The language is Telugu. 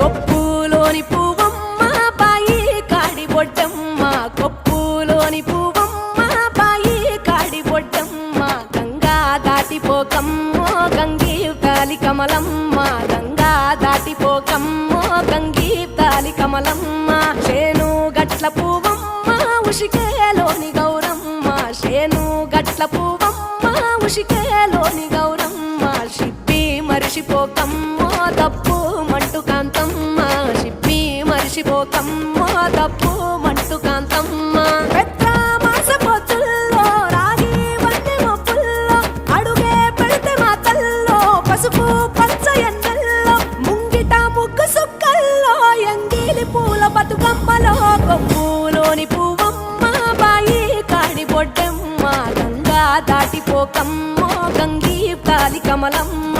కొప్పులోని పువ్వమ్మ బాయి కాడి బొడ్డమ్మ. కొప్పులోని పువ్వమ్మ బాయి కాడి బొడ్డమ్మ. గంగా దాటిపోకమ్మో గంగీ తాలి కమలమ్మ. గంగా దాటిపోకమ్మో గంగీ తాలి కమలమ్మ. శేను గట్ల పువ్వమ్మ ఉషికేలోని గౌరమ్మ. శేను గట్ల పువ్వమ్మ ఉషికేలోని గౌరమ్మ. షిప్పి మరిషిపోకమ్మ తప్పు మంటు కాంతమ్మ షిప్పి మరిషిపోకమ్మో తప్పు మంటు కాంతమ్మ. పెద్ద మాస పొత్తుల్లో రాగి అడుగే పెడితే మా తల్లో పసుపు పచ్చ ఎండల్లో ముంగిట ముగ్గు సుక్కల్లో ఎంగిలి పూల బతుకమ్మలో కొమ్ములోని పువ్వమ్మ బాయి కాడి బొడ్డమ్మ గంగా దాటిపోకమ్మో గంగీ కాలి కమలమ్మ.